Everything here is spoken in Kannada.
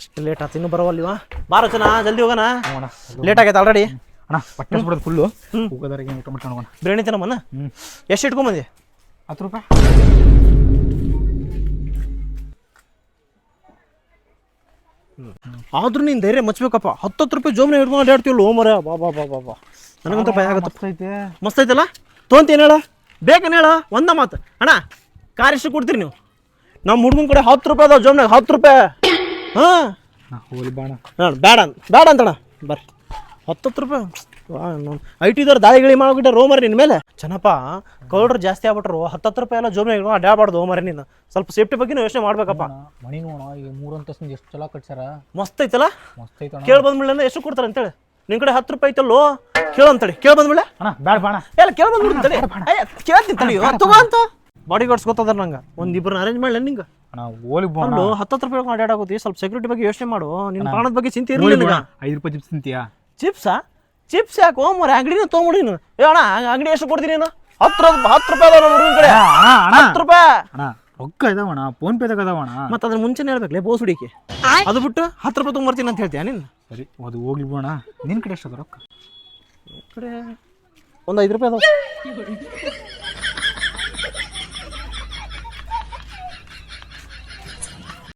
ಇಷ್ಟು ಲೇಟ್ ಆಯ್ತು ಇನ್ನೂ ಬರೋವಲ್ವಾ? ಬಾರ ರಚನಾ ಜಲ್ದಿ ಹೋಗೋಣ. ಅಣ್ಣ ಲೇಟ್ ಆಗೈತೆ ಆಲ್ರೆಡಿ ಅಣ್ಣ ಹೊಟ್ಟೆ ಬಿಡೋದು ಫುಲ್ಲು ಹೋಗೋದಾರಿಗೆ ಊಟ ಮಾಡ್ಕೊಂಡು ಹೋಗೋಣ. ಬಿರಿಯಾನಿ ತಿನ್ನಮ್ಮನ ಎಷ್ಟು ಇಟ್ಕೊಂಬಂದಿ? ಹತ್ತು ರೂಪಾಯಿ. ಆದ್ರೂ ನೀನು ಧೈರ್ಯ ಮಚ್ಬೇಕಪ್ಪ. ಹತ್ತತ್ತು ರೂಪಾಯಿ ಜೋಬ್ನ ಹಿಡ್ಕೊಂಡು ಅಡ್ಡಾಡ್ತೀವಲ್ಲ ಓ ಮರ. ಬಾ ಬಾ ಬಾ ಬಾ ಬಾ. ನನಗಂತೂ ಭಯ ಆಗತ್ತೆ. ಐತೆ. ಮಸ್ತ್ ಐತಲ್ಲ? ತೊಗೊಂತೀನಿ ಹೇಳ? ಬೇಕೇನು ಹೇಳ. ಒಂದ ಮಾತು. ಅಣ್ಣ ಕಾರ್ ಎಷ್ಟು ಕೊಡ್ತೀರಿ ನೀವು? ನಮ್ಮ ಹುಡುಗನ ಕಡೆ ಹತ್ತು ರೂಪಾಯಿ ಅದಾವ ಜೋಮ್ನಾಗ ಹತ್ತು ರೂಪಾಯಿ. ಹಾಂ? ಹೋಲಿ ಬಾಣ. ನೋಡು ಬೇಡ ಅಂತ ಬೇಡ ಅಂತಣ ಬರ್ರಿ. ಹತ್ತತ್ತು ರೂಪಾಯಿ ಐ ಟಿದವ್ರು ದಾಳಿಗಳಿ ಮಾಡ್ಬಿಟ್ರೆ ರೋಮರ್ ನಿನ್ನ ಮೇಲೆ? ಚೆನ್ನಪ್ಪ ಕೌಡ್ರು ಜಾಸ್ತಿ ಆಗ್ಬಿಟ್ರು. ಹತ್ತತ್ತು ರೂಪಾಯಿ ಎಲ್ಲ ಜೋಮಿ ಇಟ್ಕೊಂಡು ಅಡ್ಡಾಡ್ಬಾರ್ದು ಹೋಮರಿ ನೀನು ಸ್ವಲ್ಪ ಸೇಫ್ಟಿ ಬಗ್ಗೆ ಯೋಚನೆ ಮಾಡ್ಬೇಕಪ್ಪ. ಮಣಿ ನೋಡ ಈಗ ಎಷ್ಟು ಚಲೋ ಕಟ್ಸ್ಯಾರ? ಮಸ್ತ್ ಐತಲ್ಲ? ಮಸ್ತ್ ಕೇಳಿ ಬಂದ್ಬಿಡ್ಲೆ ಎಷ್ಟು ಕೊಡ್ತಾರೆ ಅಂತೇಳಿ. ನಿನ್ ಕಡೆ ಹತ್ತು ರೂಪಾಯಿ ಐತಲ್ಲೋ? ಕೇಳು ಅಂತೇಳಿ. ಕೇಳಿ ಬಂದ್ಬಿಡ ಅಣ್ಣ ಬಾಣ. ಎಲ್ಲ ಕೇಳಿ ಬಂದ್ಬಿಡ್ತೇಳಿ ಕೇಳ್ತೀನಿ ತಡಿ. ತಗೋ ಅಂತ. ಬಾಡಿ ಗಾರ್ಡ್ಸ್ ಗೊತ್ತದ ನಂಗೆ. ಒಂದು ಇಬ್ಬರನ್ನ ಅರೇಂಜ್ ಮಾಡಲ ನಿಂಗೆ? ಅಣ್ಣ ಓಲಿ ಬೋಣ ಹತ್ತತ್ತು ರೂಪಾಯಿ ಅಡ್ಡಾಡೋಗುತ್ತೆ ಸ್ವಲ್ಪ ಸೆಕ್ಯೂರಿಟಿ ಬಗ್ಗೆ ಯೋಚನೆ ಮಾಡು. ನಿನ್ನ ಪ್ರಾಣದ ಬಗ್ಗೆ ಚಿಂತೆ ಇರಲಿಲ್ಲ ನಿನಗೆ. ಐದು ರೂಪಾಯಿ ಚಿಪ್ಸ್ ತಿಂತೀಯಾ? ಚಿಪ್ಸಾ ಚಿಪ್ಸ್ ಯಾಕೆ ಹೋಮರ ಅಂಗಡಿನ ತೊಗೊಂಬಿಡಿ ನೀನು. ಏ ಅಣ್ಣ ಅಂಗಡಿ ಎಷ್ಟು ಕೊಡ್ತೀನಿ ನೀನು? ಹತ್ತು ರೂಪಾಯಿ ಹತ್ತು ರೂಪಾಯಿ ಅದಾವ ನಮ್ಮ ಕಡೆ. ಹತ್ತು ರೂಪಾಯಿ. ಅಣ್ಣ ರೊಕ್ಕ ಇದಾವಣ್ಣ ಫೋನ್ ಪೇ ತಗದವಣ ಮತ್ತೆ ಅದ್ರ ಮುಂಚೆನೇ ಹೇಳ್ಬೇಕಲೇ ಬೋಸ್ ಹುಡುಕಿ ಅದು ಬಿಟ್ಟು ಹತ್ತು ರೂಪಾಯಿ ತೊಗೊಂಬರ್ತೀನಿ ಅಂತ ಹೇಳ್ತೀಯಾ ನೀನು? ಸರಿ ಅದು ಹೋಗ್ಲಿ ಬೋಣ ನಿನ್ನ ಕಡೆ ಎಷ್ಟು ಅದ ರೊಕ್ಕ ಕಡೆ ಒಂದು ಐದು ರೂಪಾಯಿ ಅದಾವ.